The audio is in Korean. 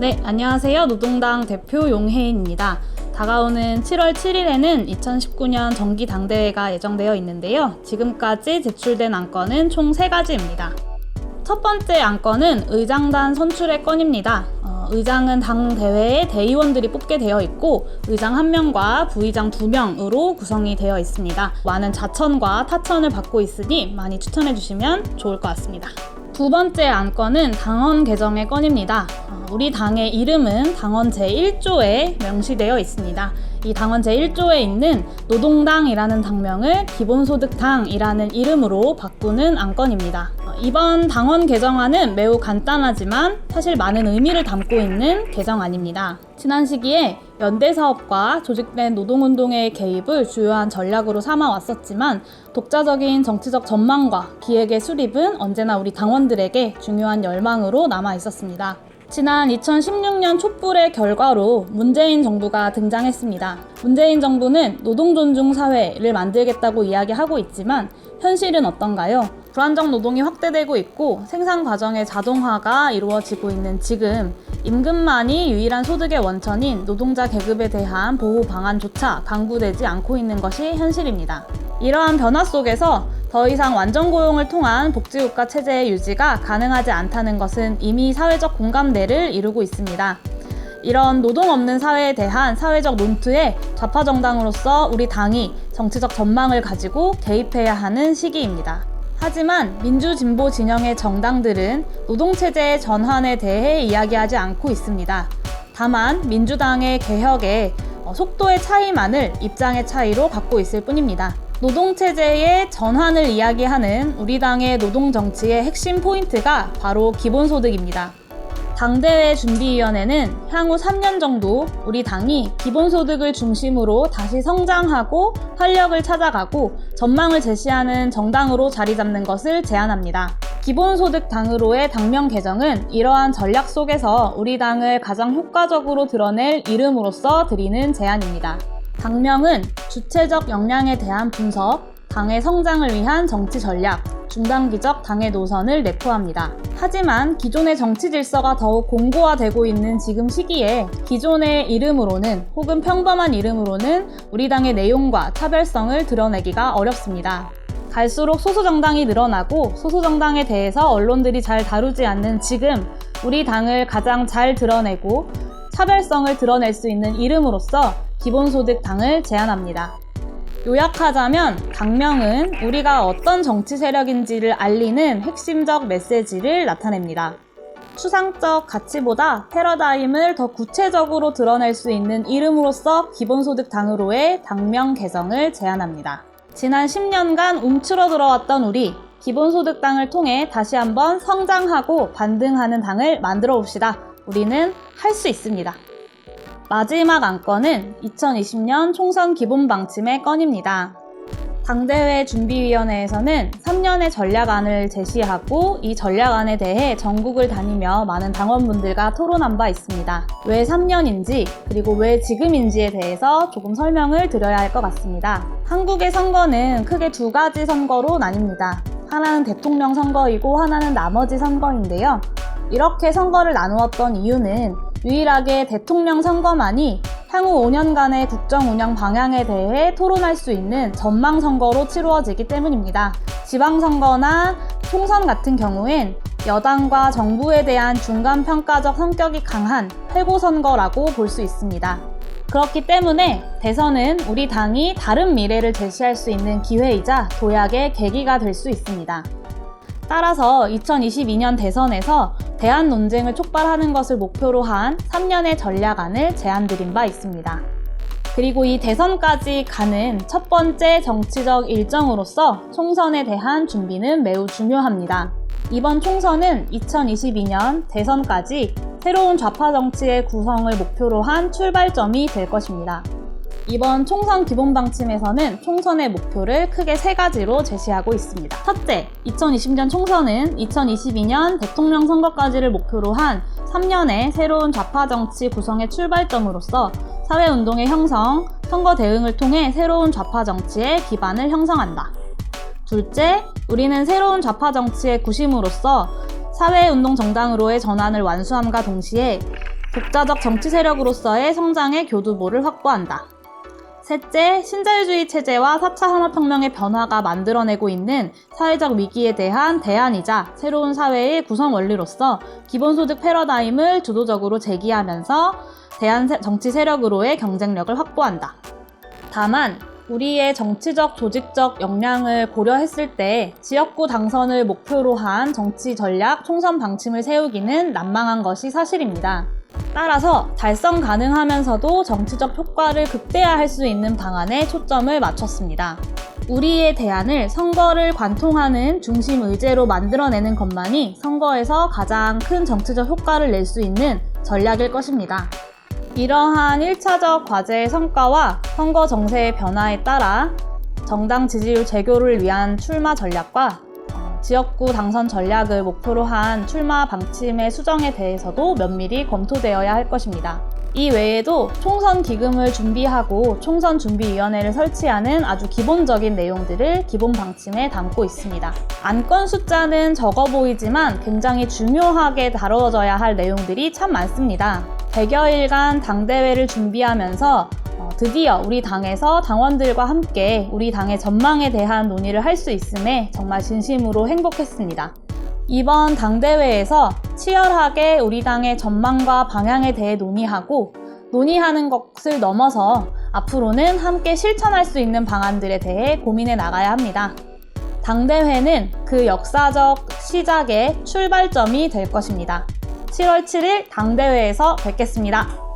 네, 안녕하세요. 노동당 대표 용혜인입니다. 다가오는 7월 7일에는 2019년 정기 당대회가 예정되어 있는데요. 지금까지 제출된 안건은 총 3가지입니다. 첫 번째 안건은 의장단 선출의 건입니다. 어, 의장은 당 대회에 대의원들이 뽑게 되어 있고 의장 1명과 부의장 2명으로 구성이 되어 있습니다. 많은 자천과 타천을 받고 있으니 많이 추천해 주시면 좋을 것 같습니다. 두 번째 안건은 당원 개정의 건입니다. 어, 우리 당의 이름은 당원 제1조에 명시되어 있습니다. 이 당원 제1조에 있는 노동당이라는 당명을 기본소득당이라는 이름으로 바꾸는 안건입니다. 어, 이번 당원 개정안은 매우 간단하지만 사실 많은 의미를 담고 있는 개정안입니다. 지난 시기에 연대 사업과 조직된 노동운동의 개입을 주요한 전략으로 삼아 왔었지만 독자적인 정치적 전망과 기획의 수립은 언제나 우리 당원들에게 중요한 열망으로 남아 있었습니다. 지난 2016년 촛불의 결과로 문재인 정부가 등장했습니다. 문재인 정부는 노동 존중 사회를 만들겠다고 이야기하고 있지만 현실은 어떤가요? 불안정 노동이 확대되고 있고 생산 과정의 자동화가 이루어지고 있는 지금 임금만이 유일한 소득의 원천인 노동자 계급에 대한 보호 방안조차 강구되지 않고 있는 것이 현실입니다. 이러한 변화 속에서 더 이상 완전 고용을 통한 복지국가 체제의 유지가 가능하지 않다는 것은 이미 사회적 공감대를 이루고 있습니다. 이런 노동 없는 사회에 대한 사회적 논투에 좌파 정당으로서 우리 당이 정치적 전망을 가지고 개입해야 하는 시기입니다. 하지만 민주진보 진영의 정당들은 노동체제의 전환에 대해 이야기하지 않고 있습니다. 다만 민주당의 개혁에 어, 속도의 차이만을 입장의 차이로 갖고 있을 뿐입니다. 노동체제의 전환을 이야기하는 우리 당의 노동정치의 핵심 포인트가 바로 기본소득입니다. 당대회 준비위원회는 향후 3년 정도 우리 당이 기본소득을 중심으로 다시 성장하고 활력을 찾아가고 전망을 제시하는 정당으로 자리 잡는 것을 제안합니다. 기본소득 당으로의 당명 개정은 이러한 전략 속에서 우리 당을 가장 효과적으로 드러낼 이름으로서 드리는 제안입니다. 당명은 주체적 역량에 대한 분석, 당의 성장을 위한 정치 전략, 중단기적 당의 노선을 내포합니다. 하지만 기존의 정치 질서가 더욱 공고화되고 있는 지금 시기에 기존의 이름으로는 혹은 평범한 이름으로는 우리 당의 내용과 차별성을 드러내기가 어렵습니다. 갈수록 소수정당이 늘어나고 소수정당에 대해서 언론들이 잘 다루지 않는 지금 우리 당을 가장 잘 드러내고 차별성을 드러낼 수 있는 이름으로서 기본소득 당을 제안합니다. 요약하자면 당명은 우리가 어떤 정치 세력인지를 알리는 핵심적 메시지를 나타냅니다. 추상적 가치보다 패러다임을 더 구체적으로 드러낼 수 있는 이름으로서 기본소득 당으로의 당명 개정을 제안합니다. 지난 10년간 움츠러 들어왔던 우리 기본소득 당을 통해 다시 한번 성장하고 반등하는 당을 만들어 봅시다. 우리는 할 수 있습니다. 마지막 안건은 2020년 총선 기본 방침의 건입니다. 당대회 준비위원회에서는 3년의 전략안을 제시하고 이 전략안에 대해 전국을 다니며 많은 당원분들과 토론한 바 있습니다. 왜 3년인지 그리고 왜 지금인지에 대해서 조금 설명을 드려야 할 것 같습니다. 한국의 선거는 크게 두 가지 선거로 나뉩니다. 하나는 대통령 선거이고 하나는 나머지 선거인데요. 이렇게 선거를 나누었던 이유는 유일하게 대통령 선거만이 향후 5년간의 국정 운영 방향에 대해 토론할 수 있는 전망 선거로 치루어지기 때문입니다. 지방선거나 총선 같은 경우엔 여당과 정부에 대한 중간 평가적 성격이 강한 회고 선거라고 볼 수 있습니다. 그렇기 때문에 대선은 우리 당이 다른 미래를 제시할 수 있는 기회이자 도약의 계기가 될 수 있습니다. 따라서 2022년 대선에서 대안 논쟁을 촉발하는 것을 목표로 한 3년의 전략안을 제안드린 바 있습니다. 그리고 이 대선까지 가는 첫 번째 정치적 일정으로서 총선에 대한 준비는 매우 중요합니다. 이번 총선은 2022년 대선까지 새로운 좌파 정치의 구성을 목표로 한 출발점이 될 것입니다. 이번 총선 기본 방침에서는 총선의 목표를 크게 세 가지로 제시하고 있습니다. 첫째, 2020년 총선은 2022년 대통령 선거까지를 목표로 한 3년의 새로운 좌파 정치 구성의 출발점으로서 사회운동의 형성, 선거 대응을 통해 새로운 좌파 정치의 기반을 형성한다. 둘째, 우리는 새로운 좌파 정치의 구심으로서 사회운동 정당으로의 전환을 완수함과 동시에 독자적 정치 세력으로서의 성장의 교두보를 확보한다. 셋째, 신자유주의 체제와 4차 산업혁명의 변화가 만들어내고 있는 사회적 위기에 대한 대안이자 새로운 사회의 구성 원리로서 기본소득 패러다임을 주도적으로 제기하면서 대한 세- 정치 세력으로의 경쟁력을 확보한다. 다만, 우리의 정치적, 조직적 역량을 고려했을 때 지역구 당선을 목표로 한 정치 전략, 총선 방침을 세우기는 난망한 것이 사실입니다. 따라서 달성 가능하면서도 정치적 효과를 극대화할 수 있는 방안에 초점을 맞췄습니다. 우리의 대안을 선거를 관통하는 중심 의제로 만들어내는 것만이 선거에서 가장 큰 정치적 효과를 낼 수 있는 전략일 것입니다. 이러한 1차적 과제의 성과와 선거 정세의 변화에 따라 정당 지지율 제고를 위한 출마 전략과 어, 지역구 당선 전략을 목표로 한 출마 방침의 수정에 대해서도 면밀히 검토되어야 할 것입니다. 이 외에도 총선 기금을 준비하고 총선 준비위원회를 설치하는 아주 기본적인 내용들을 기본 방침에 담고 있습니다. 안건 숫자는 적어 보이지만 굉장히 중요하게 다뤄져야 할 내용들이 참 많습니다. 100여일간 당대회를 준비하면서 어, 드디어 우리 당에서 당원들과 함께 우리 당의 전망에 대한 논의를 할 수 있음에 정말 진심으로 행복했습니다. 이번 당대회에서 치열하게 우리 당의 전망과 방향에 대해 논의하고 논의하는 것을 넘어서 앞으로는 함께 실천할 수 있는 방안들에 대해 고민해 나가야 합니다. 당대회는 그 역사적 시작의 출발점이 될 것입니다. 7월 7일 당대회에서 뵙겠습니다.